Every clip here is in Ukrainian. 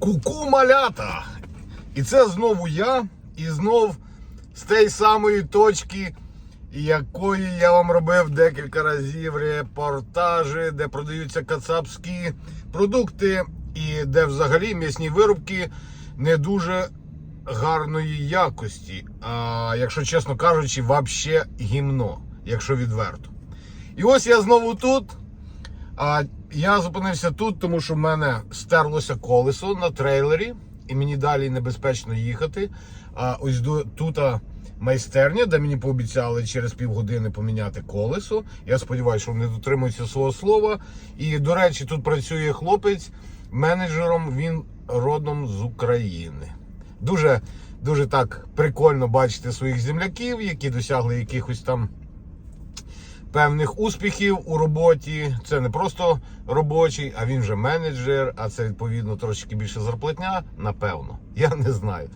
Куку малята! І це знову я, і знов з тієї самої точки, якої я вам робив декілька разів репортажі, де продаються кацапські продукти, і де взагалі м'ясні виробки не дуже гарної якості. А якщо чесно кажучи, взагалі гімно, якщо відверто. І ось я знову тут. А я зупинився тут, тому що в мене стерлося колесо на трейлері, і мені далі небезпечно їхати. А ось тут майстерня, де мені пообіцяли через півгодини поміняти колесо. Я сподіваюся, що вони дотримуються свого слова. І, до речі, тут працює хлопець менеджером. Він родом з України. Дуже, дуже так прикольно бачити своїх земляків, які досягли якихось там певних успіхів у роботі. Це не просто робочий, а він вже менеджер, а це відповідно трошки більше зарплатня, напевно. Я не знаю.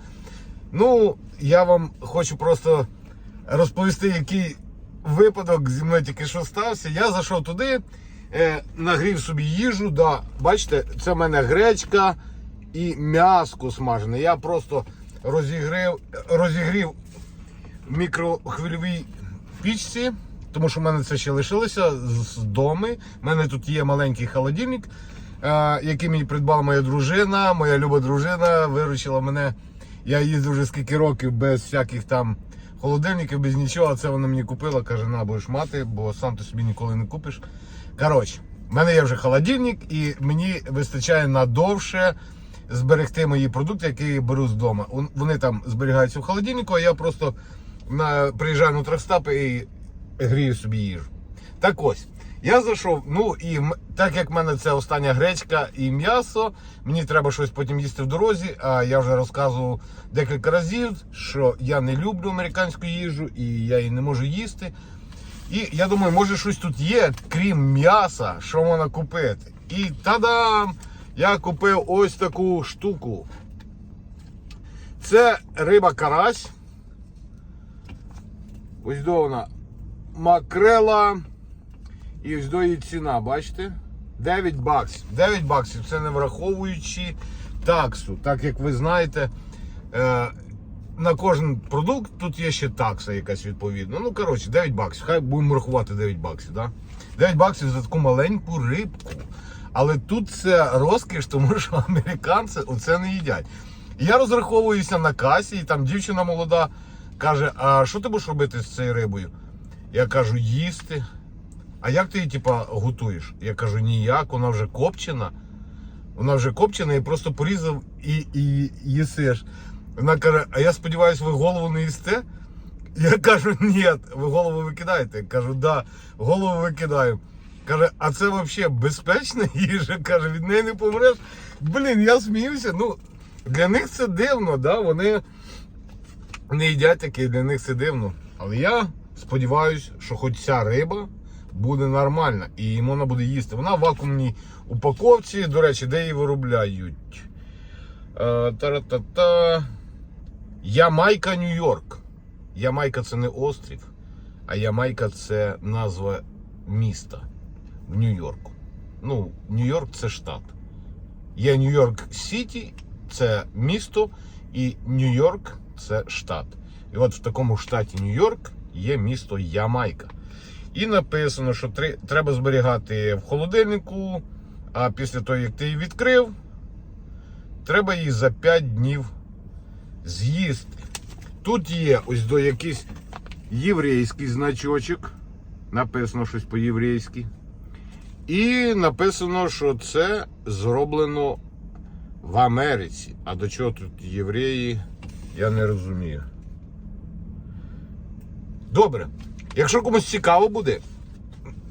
Ну, я вам хочу просто розповісти, який випадок зі мною тільки що стався. Я зайшов туди, е, нагрів собі їжу. Да, бачите, це в мене гречка і м'яско смажене. Я просто розігрів, розігрів мікрохвильовій пічці, тому що в мене це ще лишилося з дому. У мене тут є маленький холодильник, е, який мені придбала моя дружина. Моя люба дружина виручила мене. Я їздив вже скільки років без всяких там холодильників, без нічого. Це вона мені купила. Каже, на будеш мати, бо сам ти собі ніколи не купиш. Коротше, в мене є вже холодильник, і мені вистачає надовше зберегти мої продукти, які я беру з дому. Вони там зберігаються в холодильнику, а я просто на, приїжджаю на тракстап і грію собі їжу. Так ось, я зайшов, ну і так як в мене це остання гречка і м'ясо, мені треба щось потім їсти в дорозі. А я вже розказував декілька разів, що я не люблю американську їжу і я її не можу їсти. І я думаю, може щось тут є, крім м'яса, що можна купити. І та-дам! Я купив ось таку штуку. Це риба карась. Ось до вона макрела. І її ціна, бачите? 9 баксів. 9 баксів. Це не враховуючи таксу. Так як ви знаєте, е, на кожен продукт тут є ще такса якась відповідна. Ну, коротше, 9 баксів. Хай будемо рахувати 9 баксів. Да? 9 баксів за таку маленьку рибку. Але тут це розкіш, тому що американці оце не їдять. Я розраховуюся на касі, і там дівчина молода каже: А що ти будеш робити з цією рибою? Я кажу, їсти. А як ти її, типа, готуєш? Я кажу, ніяк, вона вже копчена. Вона вже копчена і просто порізав і, і їсиш. Вона каже, а я сподіваюся, ви голову не їсте? Я кажу, ні, ви голову викидаєте. Я кажу, да, голову викидаю. Каже, а це взагалі безпечна їжа? Каже, від неї не помреш. Блін, я сміюся. Ну, для них це дивно, да? вони не їдять таке, для них це дивно. Але я сподіваюся, що хоч ця риба буде нормальна і можна буде їсти. Вона в вакуумній упаковці, до речі, де її виробляють. Е, Та-ра-та-та. Ямайка, Нью-Йорк. Ямайка це не острів, а Ямайка це назва міста в Нью-Йорку. Ну, Нью-Йорк це штат. Є Нью-Йорк Сіті, це місто, і Нью-Йорк це штат. І от в такому штаті Нью-Йорк є місто Ямайка. І написано, що треба зберігати в холодильнику, а після того, як ти її відкрив, треба її за 5 днів з'їсти. Тут є ось до якийсь єврейський значочок. Написано щось по-єврейськи. І написано, що це зроблено в Америці. А до чого тут євреї, я не розумію. Добре. Якщо комусь цікаво буде,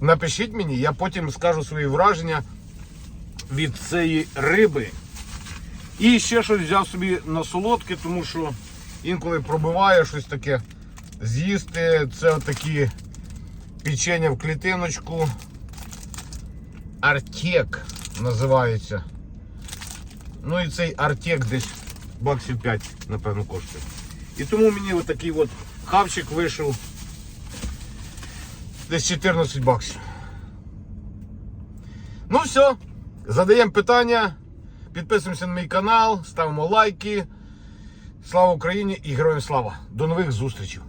напишіть мені, я потім скажу свої враження від цієї риби. І ще щось взяв собі на солодке, тому що інколи пробиває щось таке з'їсти. Це такі печення в клітиночку. Артек називається. Ну і цей артек десь баксів 5, напевно, коштує. І тому мені отакий от хавчик вийшов десь 14 баксів. Ну все, задаємо питання. Підписуємося на мій канал, ставимо лайки. Слава Україні і героям слава! До нових зустрічей!